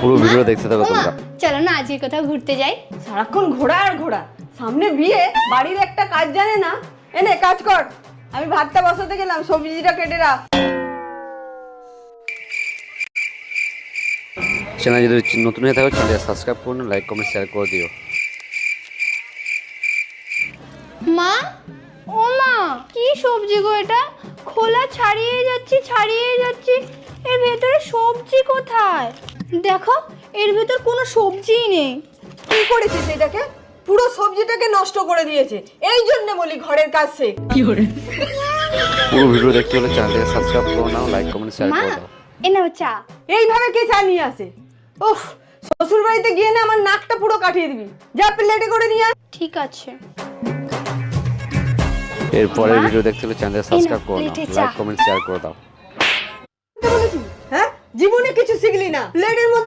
পুরো ভিডিও দেখতে থাকো তোমরা। চলো না আজকে কোথাও ঘুরতে যাই। সারাক্ষণ ঘোড়া আর ঘোড়া সামনে বিয়ে বাড়ির একটা কাজ জানে না? এনে কাজ কর। আমি ভাতটা বসাতে গেলাম সবজিটা কেটে রাখ। চ্যানেল যদি নতুন হয়ে থাকো চ্যানেল সাবস্ক্রাইব করুন লাইক কমেন্ট শেয়ার করে দিও। মা ও মা কি সবজি গো এটা? খোলা ছাড়িয়ে যাচ্ছি ছাড়িয়ে যাচ্ছি। এর ভেতরে সবজি কোথায়? দেখো এর ভেতর কোনো সবজিই নেই। কি করেছিস এটাকে? পুরো সবজিটাকে নষ্ট করে দিয়েছে। এই জন্য বলি ঘরের কাজ শেখ পুরো ভিডিও দেখতে হলে চ্যানেলটাকে সাবস্ক্রাইব করে নাও লাইক কমেন্ট শেয়ার মা করে এ নাও চা। এইভাবে কে চা নিয়ে আসে? উফ শ্বশুর বাড়িতে গিয়ে না আমার নাকটা পুরো কাটিয়ে দিবি। যা প্লেটে করে নিয়ে আয়। ঠিক আছে। এরপরের মা, ভিডিও দেখতে হলে চ্যানেলটাকে সাবস্ক্রাইব করে নাও। লাইক কমেন্ট শেয়ার করে দাও। জীবনে কিছু শিখলি না। প্লেটের মধ্যে